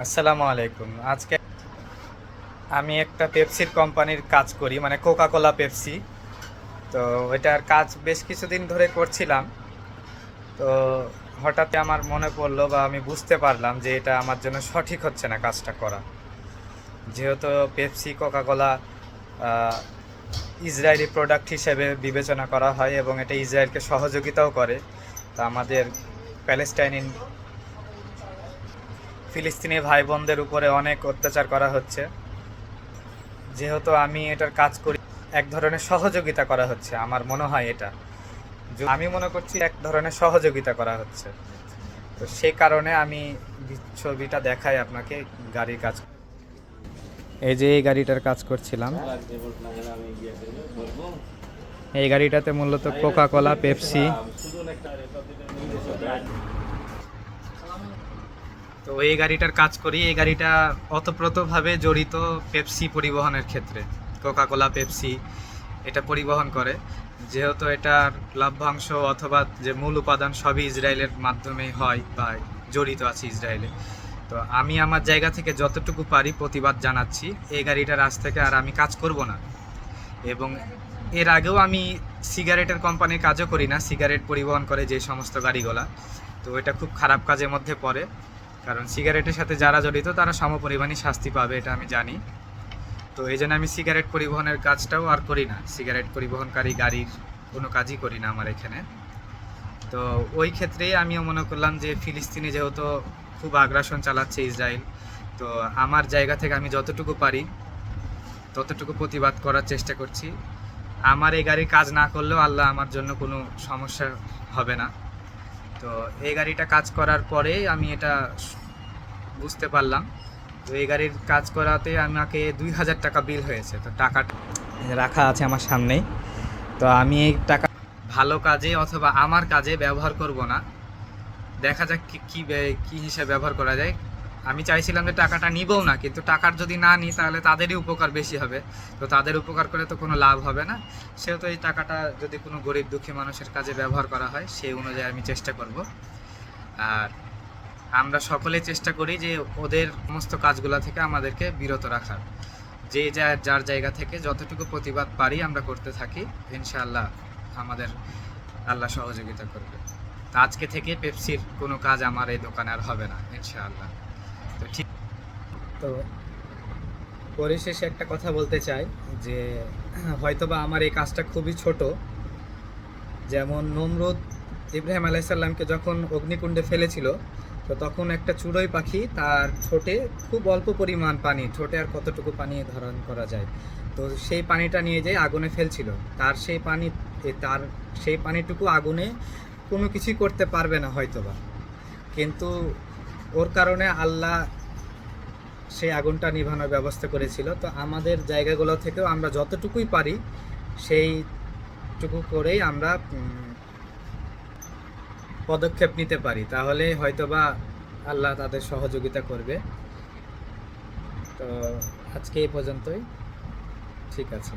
আসসালামু আলাইকুম। আজকে আমি একটা পেপসির কোম্পানির কাজ করি মানে কোকা কোলা পেপসি। তো ওইটার কাজ বেশ কিছুদিন ধরে করছিলাম। তো হঠাৎ আমার মনে পড়ল বা আমি বুঝতে পারলাম যে এটা আমার জন্য সঠিক হচ্ছে না কাজটা করা। যেহেতু Pepsi Coca Cola Israeli product হিসেবে বিবেচনা করা হয় এবং এটা ইসরায়েলকে সহযোগিতাও করে। তা আমাদের প্যালেস্টাইন ফিলিস্তিনি ভাই বোনদের উপরে অনেক অত্যাচার করা হচ্ছে। যেহেতু আমি এটার কাজ করি, এক ধরনের সহযোগিতা করা হচ্ছে, আমার মনে হয় এটা। আমি মনে করছি এক ধরনের সহযোগিতা করা হচ্ছে। তো সে কারণে আমি ছবিটা দেখাই আপনাকে, গাড়ির কাজ। এই যে এই গাড়িটার কাজ করছিলাম। এই গাড়িটাতে মূলত কোকা কোলা পেপসি তো এই গাড়িটার কাজ করি। এই গাড়িটা অতপ্রতভাবে জড়িত পেপসি পরিবহনের ক্ষেত্রে কোকা কোলা পেপসি এটা পরিবহন করে। যেহেতু এটার লভ্যাংশ অথবা যে মূল উপাদান সবই ইসরায়েলের মাধ্যমে হয় বা জড়িত আছে ইসরায়েলে। তো আমি আমার জায়গা থেকে যতটুকু পারি প্রতিবাদ জানাচ্ছি, এই গাড়িটার আজ থেকে আর আমি কাজ করব না। এবং এর আগেও আমি সিগারেটের কোম্পানির কাজও করি না, সিগারেট পরিবহন করে যে সমস্ত গাড়িগুলা। তো এটা খুব খারাপ কাজের মধ্যে পড়ে। কারণ সিগারেটের সাথে যারা জড়িত, তারা সমপরিমাণই শাস্তি পাবে, এটা আমি জানি। তো এই জন্য আমি সিগারেট পরিবহনের কাজটাও আর করি না। সিগারেট পরিবহনকারী গাড়ির কোনো কাজই করি না আমার এখানে। তো ওই ক্ষেত্রেই আমিও মনে করলাম যে ফিলিস্তিনি যেহেতু খুব আগ্রাসন চালাচ্ছে ইসরায়েল, তো আমার জায়গা থেকে আমি যতটুকু পারি, ততটুকু প্রতিবাদ করার চেষ্টা করছি। আমার এই গাড়ির কাজ না করলেও আল্লাহ আমার জন্য কোনো সমস্যা হবে না। তো এই গাড়িটা কাজ করার পরে আমি এটা বুঝতে পারলাম। তো এই গাড়ির কাজ করাতে আমাকে দুই হাজার টাকা বিল হয়েছে। তো টাকা রাখা আছে আমার সামনেই। তো আমি এই টাকা ভালো কাজে অথবা আমার কাজে ব্যবহার করব না। দেখা যাক কি, কী কী হিসেবে ব্যবহার করা যায়। আমি চাইছিলাম যে টাকাটা নিবও না, কিন্তু টাকার যদি না নিই তাহলে তাদেরই উপকার বেশি হবে। তো তাদের উপকার করে তো কোনো লাভ হবে না। সেহেতু এই টাকাটা যদি কোনো গরিব দুঃখী মানুষের কাজে ব্যবহার করা হয়, সেই অনুযায়ী আমি চেষ্টা করব। আর আমরা সকলে চেষ্টা করি যে ওদের সমস্ত কাজগুলো থেকে আমাদেরকে বিরত রাখার। যে যা- যার জায়গা থেকে যতটুকু প্রতিবাদ পারি আমরা করতে থাকি। ইনশাআল্লাহ আমাদের আল্লাহ সহযোগিতা করবে। তো আজকে থেকে পেপসির কোনো কাজ আমার এই দোকানে আর হবে না, ইনশাআল্লাহ। তো ঠিক তো পরিশেষে একটা কথা বলতে চাই যে, হয়তোবা আমার এই কাজটা খুবই ছোট। যেমন নমরুদ ইব্রাহিম আলাইসাল্লামকে যখন অগ্নিকুণ্ডে ফেলেছিল, তো তখন একটা চুড়োই পাখি তার ঠোঁটে খুব অল্প পরিমাণ পানি, ঠোঁটে আর কতটুকু পানি ধারণ করা যায়, তো সেই পানিটা নিয়ে যেয়ে আগুনে ফেলছিল। তার সেই পানি তার সেই পানিটুকু আগুনে কোনো কিছুই করতে পারবে না হয়তোবা। কিন্তু ওর কারণে আল্লাহ সেই আগুনটা নিভানোর ব্যবস্থা করেছিল। তো আমাদের জায়গাগুলো থেকেও আমরা যতটুকুই পারি, সেইটুকু করেই আমরা পদক্ষেপ নিতে পারি। তাহলে হয়তোবা আল্লাহ তাদের সহযোগিতা করবে। তো আজকে এই পর্যন্তই। ঠিক আছে।